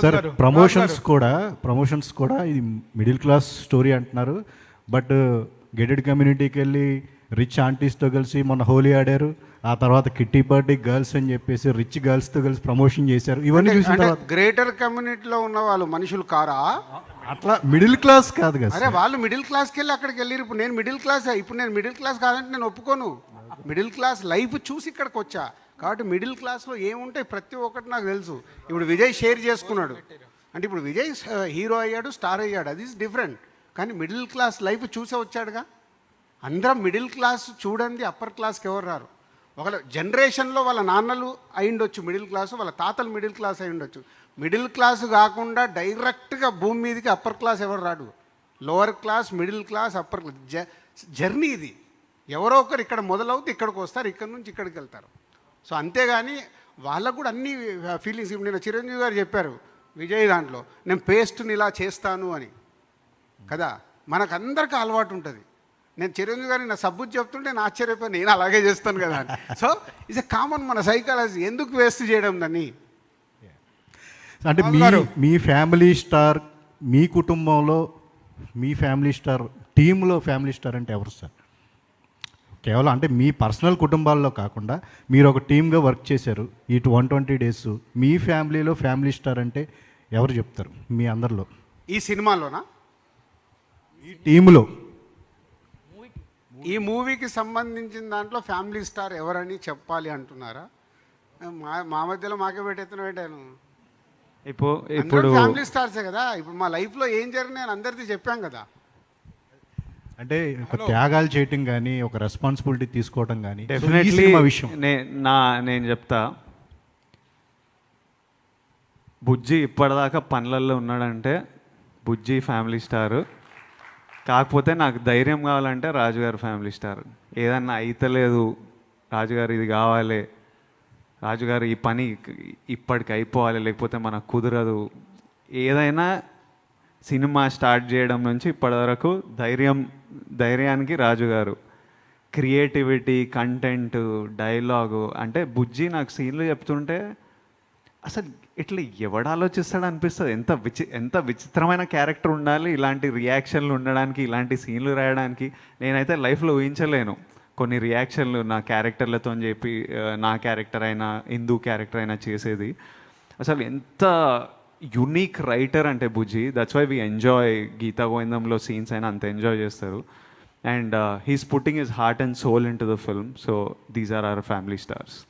Sir promotions కూడా promotions కూడా ఇది మిడిల్ క్లాస్ స్టోరీ అంటున్నారు. బట్ గెటెడ్ కమ్యూనిటీకి వెళ్ళి రిచ్ ఆంటీస్తో కలిసి మొన్న హోలీ ఆడారు. ఆ తర్వాత కిట్టి పార్టీ గర్ల్స్ అని చెప్పేసి రిచ్ గర్ల్స్తో కలిసి ప్రమోషన్ చేశారు. ఇవన్నీ చూసిన తర్వాత గ్రేటర్ కమ్యూనిటీలో ఉన్న వాళ్ళు మనుషులు కారా? అట్లా మిడిల్ క్లాస్ కాదు కదా అరే సార్. వాళ్ళు మిడిల్ క్లాస్కి వెళ్ళి అక్కడికి వెళ్ళి ఇప్పుడు నేను మిడిల్ క్లాస్ ఇప్పుడు నేను మిడిల్ క్లాస్ కాదంటే నేను ఒప్పుకోను. మిడిల్ క్లాస్ లైఫ్ చూసి ఇక్కడికి వచ్చా. కాబట్టి మిడిల్ క్లాస్లో ఏముంటాయి ప్రతి ఒక్కటి నాకు తెలుసు. ఇప్పుడు విజయ్ షేర్ చేసుకున్నాడు. అంటే ఇప్పుడు విజయ్ హీరో అయ్యాడు స్టార్ అయ్యాడు. అది డిఫరెంట్ కానీ మిడిల్ క్లాస్ లైఫ్ చూసే వచ్చాడుగా? అందరం మిడిల్ క్లాస్ చూడండి అప్పర్ క్లాస్కి ఎవరు రారు? ఒకవేళ జనరేషన్లో వాళ్ళ నాన్నలు అయిండొచ్చు మిడిల్ క్లాస్ వాళ్ళ తాతలు మిడిల్ క్లాస్ అయి ఉండొచ్చు మిడిల్ క్లాస్ కాకుండా డైరెక్ట్గా భూమి మీదకి అప్పర్ క్లాస్ ఎవరు రాడు? Lower class middle class upper class journey ఇది. ఎవరో ఒకరు ఇక్కడ మొదలవుతూ ఇక్కడికి వస్తారు ఇక్కడ నుంచి ఇక్కడికి వెళ్తారు. సో అంతేగాని వాళ్ళకు కూడా అన్ని ఫీలింగ్స్ ఇప్పుడు నేను చిరంజీవి గారు చెప్పారు విజయ్ దాంట్లో నేను పేస్ట్ని ఇలా చేస్తాను అని. కదా? మనకందరికీ అలవాటు ఉంటుంది. నేను చిరంజీవి గారిని నా సబ్బు చెప్తుంటే నేను ఆశ్చర్యపోయి నేను అలాగే చేస్తాను కదా అని. సో ఇట్స్ ఎ కామన్ మన సైకాలజీ ఎందుకు వేస్ట్ చేయడం దాన్ని? అంటే మీ మీ ఫ్యామిలీ స్టార్ మీ కుటుంబంలో మీ ఫ్యామిలీ స్టార్ టీంలో ఫ్యామిలీ స్టార్ అంటే ఎవరు సార్? కేవలం అంటే మీ పర్సనల్ కుటుంబాల్లో కాకుండా మీరు ఒక టీమ్గా వర్క్ చేశారు ఈ వన్ ట్వంటీ డేస్ మీ ఫ్యామిలీలో ఫ్యామిలీ స్టార్ అంటే ఎవరు చెప్తారు మీ అందరిలో? ఈ సినిమాలోనా? ఈ టీంలో ఈ మూవీకి సంబంధించిన దాంట్లో ఫ్యామిలీ స్టార్ ఎవరని చెప్పాలి అంటున్నారా? మా మా మధ్యలో మాకే పెట్టేస్తున్న పెట్టాను ఇప్పుడు ఇప్పుడు ఫ్యామిలీ స్టార్సే కదా. ఇప్పుడు మా లైఫ్లో ఏం జరిగినాయి అని అందరికీ చెప్పాం కదా. అంటే ఒక త్యాగాలు చేయటం కానీ ఒక రెస్పాన్సిబిలిటీ తీసుకోవటం కానీ డెఫినెట్లీ విషయం. నా నేను చెప్తా. బుజ్జి ఇప్పటిదాకా పనులలో ఉన్నాడంటే బుజ్జి ఫ్యామిలీ స్టార్. కాకపోతే నాకు ధైర్యం కావాలంటే రాజుగారు ఫ్యామిలీ స్టార్. ఏదన్నా అయితలేదు రాజుగారు ఇది కావాలి రాజుగారు ఈ పని ఇప్పటికి అయిపోవాలి లేకపోతే మనకు కుదరదు. ఏదైనా సినిమా స్టార్ట్ చేయడం నుంచి ఇప్పటివరకు ధైర్యం ధైర్యానికి రాజుగారు క్రియేటివిటీ కంటెంట్ డైలాగు అంటే బుజ్జి నాకు సీన్లు చెప్తుంటే అసలు ఇట్లా ఎవడు ఆలోచిస్తాడు అనిపిస్తుంది. ఎంత విచి ఎంత విచిత్రమైన క్యారెక్టర్ ఉండాలి ఇలాంటి రియాక్షన్లు ఉండడానికి ఇలాంటి సీన్లు రాయడానికి నేనైతే లైఫ్లో ఊహించలేను. కొన్ని రియాక్షన్లు నా క్యారెక్టర్లతో చెప్పి నా క్యారెక్టర్ అయినా హిందూ క్యారెక్టర్ అయినా చేసేది. అసలు ఎంత యునీక్ రైటర్ అంటే Bujji. That's why we enjoy Geetha గోవిందంలో scenes అయినా అంత ఎంజాయ్ చేస్తారు. And he's putting his heart and soul into the film so these are our family stars